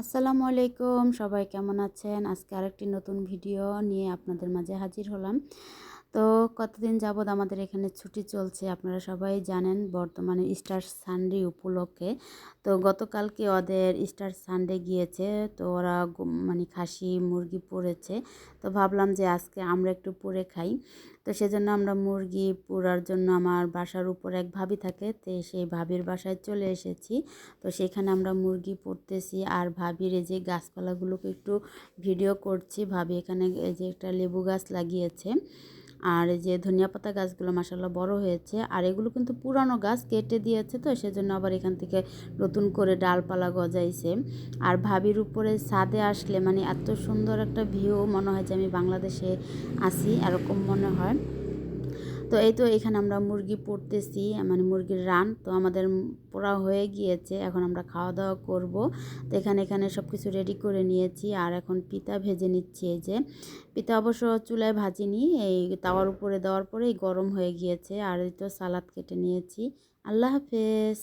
আসসালামু আলাইকুম সবাই কেমন আছেন? আজকে আরেকটি নতুন ভিডিও নিয়ে আপনাদের মাঝে হাজির হলাম। কতদিন যাবৎ আমাদের এখানে ছুটি চলছে আপনারা সবাই জানেন বর্তমানে স্টার সানডে উপলক্ষে। তো গতকালকে ওদের স্টার সানডে গিয়েছে, তো ওরা মানে খাসি, মুরগি পড়েছে। তো ভাবলাম যে আজকে আমরা একটু পরে খাই। তো সেজন্য আমরা মুরগি পোড়ার জন্য আমার বাসার উপর এক ভাবি থাকে, তো সেই ভাবির বাসায় চলে এসেছি। তো সেখানে আমরা মুরগি পড়তেছি আর ভাবির এই যে গাছপালাগুলোকে একটু ভিডিও করছি। ভাবি এখানে এই যে একটা লেবু গাছ লাগিয়েছে। আর যে ধনিয়া পাতা গাছগুলো মাসাল্লাহ বড় হয়েছে, আর এগুলো কিন্তু পুরানো গাছ কেটে দিয়েছে তো, সেজন্য আবার এখান থেকে নতুন করে ডালপালা গজাইছে। আর ভাবির উপরে ছাদে আসলে মানে এত সুন্দর একটা ভিউ, মনে হয় যে আমি বাংলাদেশে আসি এরকম মনে হয়। তো এই তো এখানে আমরা মুরগি পড়তেছি মানে মুরগির রান। তো আমাদের পোড়া হয়ে গিয়েছে, এখন আমরা খাওয়া দাওয়া করব। তো এখানে এখানে সব কিছু রেডি করে নিয়েছি, আর এখন পিতা ভেজে নিচ্ছি এই যে। পিতা অবশ্য চুলায় ভাজিনি এই তাওয়ার উপরে দেওয়ার পরেই গরম হয়ে গিয়েছে, আর এই তো সালাদ কেটে নিয়েছি। আল্লাহ হাফেজ।